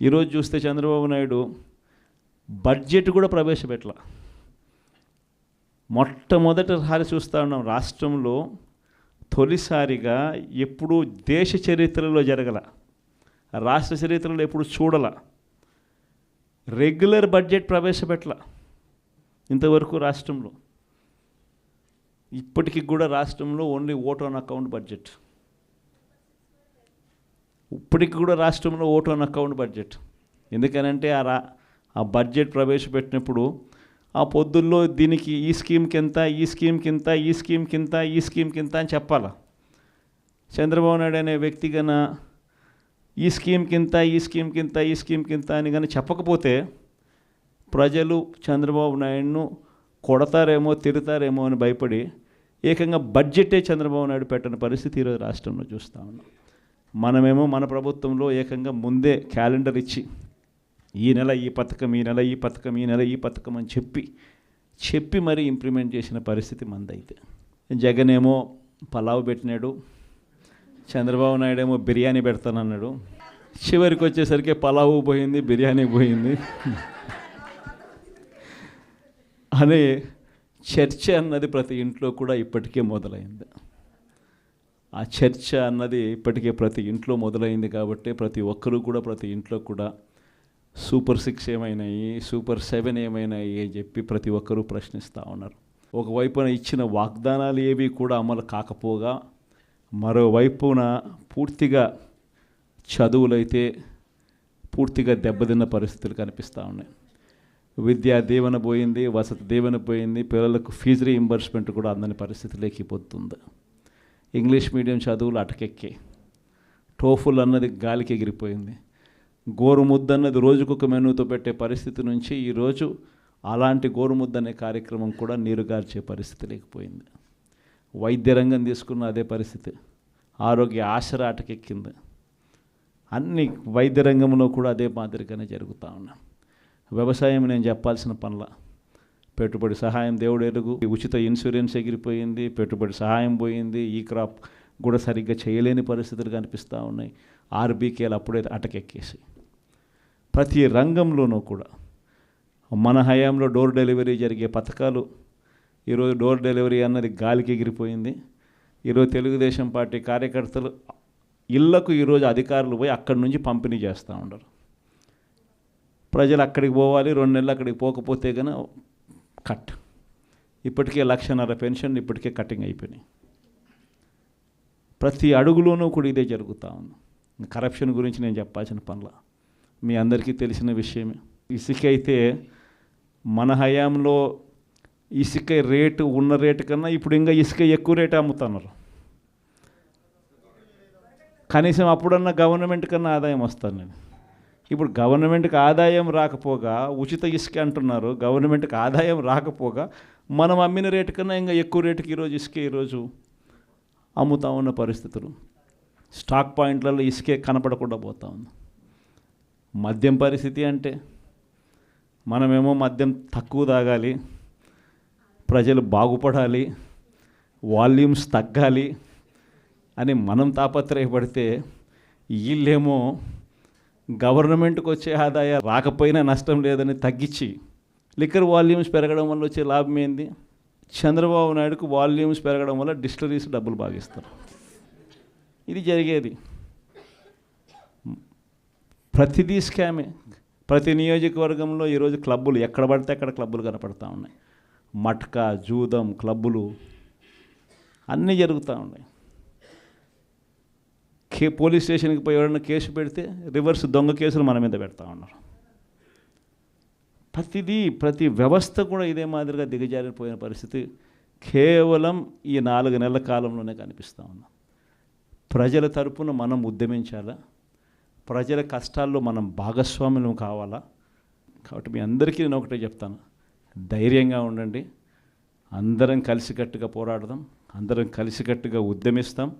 ఈరోజు చూస్తే చంద్రబాబు నాయుడు బడ్జెట్ కూడా ప్రవేశపెట్టాల మొట్టమొదటిసారి చూస్తూ ఉన్నాం రాష్ట్రంలో తొలిసారిగా ఎప్పుడూ దేశ చరిత్రలో జరగల రాష్ట్ర చరిత్రలో ఎప్పుడు చూడల రెగ్యులర్ బడ్జెట్ ప్రవేశపెట్టల ఇంతవరకు రాష్ట్రంలో. ఇప్పటికి కూడా రాష్ట్రంలో only vote on account budget ఇప్పటికి కూడా రాష్ట్రంలో ఓటు అన్ అకౌంట్ బడ్జెట్. ఎందుకనంటే ఆ రా ఆ బడ్జెట్ ప్రవేశపెట్టినప్పుడు ఆ పొద్దుల్లో దీనికి ఈ స్కీమ్కి ఎంత ఈ స్కీమ్కి ఇంత ఈ స్కీమ్కి ఇంత ఈ స్కీమ్కి ఇంత అని చెప్పాలా. చంద్రబాబు నాయుడు అనే వ్యక్తి గన ఈ స్కీమ్కి ఇంత ఈ స్కీమ్కి ఇంత ఈ స్కీమ్కి ఇంత అని కానీ చెప్పకపోతే ప్రజలు చంద్రబాబు నాయుడును కొడతారేమో తిడతారేమో అని భయపడి ఏకంగా బడ్జెటే చంద్రబాబు నాయుడు పెట్టని పరిస్థితి ఈరోజు రాష్ట్రంలో చూస్తూ ఉన్నాం. మనమేమో మన ప్రభుత్వంలో ఏకంగా ముందే క్యాలెండర్ ఇచ్చి ఈ నెల ఈ పథకం ఈ నెల ఈ పథకం ఈ నెల ఈ పథకం అని చెప్పి చెప్పి మరీ ఇంప్లిమెంట్ చేసిన పరిస్థితి మందైతే జగన్ ఏమో పలావ్ పెట్టినాడు చంద్రబాబు నాయుడు ఏమో బిర్యానీ పెడతానన్నాడు. చివరికి వచ్చేసరికి పలావు పోయింది బిర్యానీ పోయింది. అనే చర్చ అన్నది ప్రతి ఇంట్లో కూడా ఇప్పటికే మొదలైంది. ఆ చర్చ అన్నది ఇప్పటికే ప్రతి ఇంట్లో మొదలైంది కాబట్టి ప్రతి ఒక్కరూ కూడా ప్రతి ఇంట్లో కూడా సూపర్ సిక్స్ ఏమైనాయి సూపర్ సెవెన్ ఏమైనాయి అని చెప్పి ప్రతి ఒక్కరూ ప్రశ్నిస్తూ ఉన్నారు. ఒకవైపున ఇచ్చిన వాగ్దానాలు ఏవి కూడా అమలు కాకపోగా మరోవైపున పూర్తిగా చదువులైతే పూర్తిగా దెబ్బతిన్న పరిస్థితులు కనిపిస్తూ ఉన్నాయి. విద్యా దీవెన పోయింది వసతి దీవెన పోయింది పిల్లలకు ఫీజు రీయింబర్స్మెంట్ కూడా అందని పరిస్థితిలోకి పోతుంది ఇంగ్లీష్ మీడియం చదువులు అటకెక్కి. టోఫుల్ అన్నది గాలికి ఎగిరిపోయింది. గోరుముద్ద అన్నది రోజుకొక మెనూతో పెట్టే పరిస్థితి నుంచి ఈరోజు అలాంటి గోరుముద్ద అనే కార్యక్రమం కూడా నీరుగార్చే పరిస్థితి లేకపోయింది. వైద్య రంగం తీసుకున్న అదే పరిస్థితి. ఆరోగ్య ఆశర అటకెక్కింది. అన్ని వైద్య రంగంలో కూడా అదే మాదిరిగానే జరుగుతూ ఉన్నాం. వ్యవసాయం నేను చెప్పాల్సిన పనుల పెట్టుబడి సహాయం దేవుడు ఎరుగు. ఉచిత ఇన్సూరెన్స్ ఎగిరిపోయింది పెట్టుబడి సహాయం పోయింది ఈ క్రాప్ కూడా సరిగ్గా చేయలేని పరిస్థితులు కనిపిస్తూ ఉన్నాయి. ఆర్బీకేలు అప్పుడే అటకెక్కేసి. ప్రతి రంగంలోనూ కూడా మన హయాంలో డోర్ డెలివరీ జరిగే పథకాలు ఈరోజు డోర్ డెలివరీ అన్నది గాలికి ఎగిరిపోయింది. ఈరోజు తెలుగుదేశం పార్టీ కార్యకర్తలు ఇళ్ళకు ఈరోజు అధికారులు పోయి అక్కడి నుంచి పంపిణీ చేస్తూ ఉండరు ప్రజలు అక్కడికి పోవాలి రెండు నెలలు అక్కడికి పోకపోతే కనుక కట్. ఇప్పటికే లక్షన్నర పెన్షన్ ఇప్పటికే కటింగ్ అయిపోయినాయి. ప్రతి అడుగులోనూ కూడా ఇదే జరుగుతూ ఉంది. కరప్షన్ గురించి నేను చెప్పాల్సిన పనుల. మీ అందరికీ తెలిసిన విషయమే. ఇసుక అయితే మన హయాంలో ఇసుక రేటు ఉన్న రేటు కన్నా ఇప్పుడు ఇంకా ఇసుక ఎక్కువ రేటు అమ్ముతున్నారు. కనీసం అప్పుడన్నా గవర్నమెంట్ కన్నా ఆదాయం వస్తాను నేను ఇప్పుడు గవర్నమెంట్కి ఆదాయం రాకపోగా ఉచిత ఇసుక అంటున్నారు గవర్నమెంట్కి ఆదాయం రాకపోగా మనం అమ్మిన రేటు కన్నా ఇంకా ఎక్కువ రేటుకి ఈరోజు ఇసుకే ఈరోజు అమ్ముతా ఉన్న పరిస్థితులు. స్టాక్ పాయింట్లలో ఇసుకే కనపడకుండా పోతా ఉంది. మద్యం పరిస్థితి అంటే మనమేమో మద్యం తక్కువ తాగాలి ప్రజలు బాగుపడాలి వాల్యూమ్స్ తగ్గాలి అని మనం తాపత్రయపడితే వీళ్ళేమో గవర్నమెంట్కి వచ్చే ఆదాయం రాకపోయినా నష్టం లేదని తగ్గించి లిక్కర్ వాల్యూమ్స్ పెరగడం వల్ల వచ్చే లాభం ఏంది? చంద్రబాబు నాయుడుకు వాల్యూమ్స్ పెరగడం వల్ల డిస్టరీస్ డబ్బులు బాగిస్తారు. ఇది జరిగేది. ప్రతిదీ స్కామే. ప్రతి నియోజకవర్గంలో ఈరోజు క్లబ్బులు ఎక్కడ పడితే అక్కడ క్లబ్బులు కనపడతా ఉన్నాయి. మట్కా జూదం క్లబ్బులు అన్నీ జరుగుతూ ఉన్నాయి. కే పోలీస్ స్టేషన్కి పోయి ఎవరైనా కేసు పెడితే రివర్స్ దొంగ కేసులు మన మీద పెడతా ఉన్నారు. ప్రతిదీ ప్రతి వ్యవస్థ కూడా ఇదే మాదిరిగా దిగజారిపోయిన పరిస్థితి కేవలం ఈ నాలుగు నెలల కాలంలోనే కనిపిస్తూ ఉన్నాం ప్రజల తరపున మనం ఉద్యమించాలా? ప్రజల కష్టాల్లో మనం భాగస్వాములు కావాలా? కాబట్టి మీ అందరికీ నేను ఒకటే చెప్తాను. ధైర్యంగా ఉండండి. అందరం కలిసికట్టుగా పోరాడదాం. అందరం కలిసికట్టుగా ఉద్యమిస్తాం.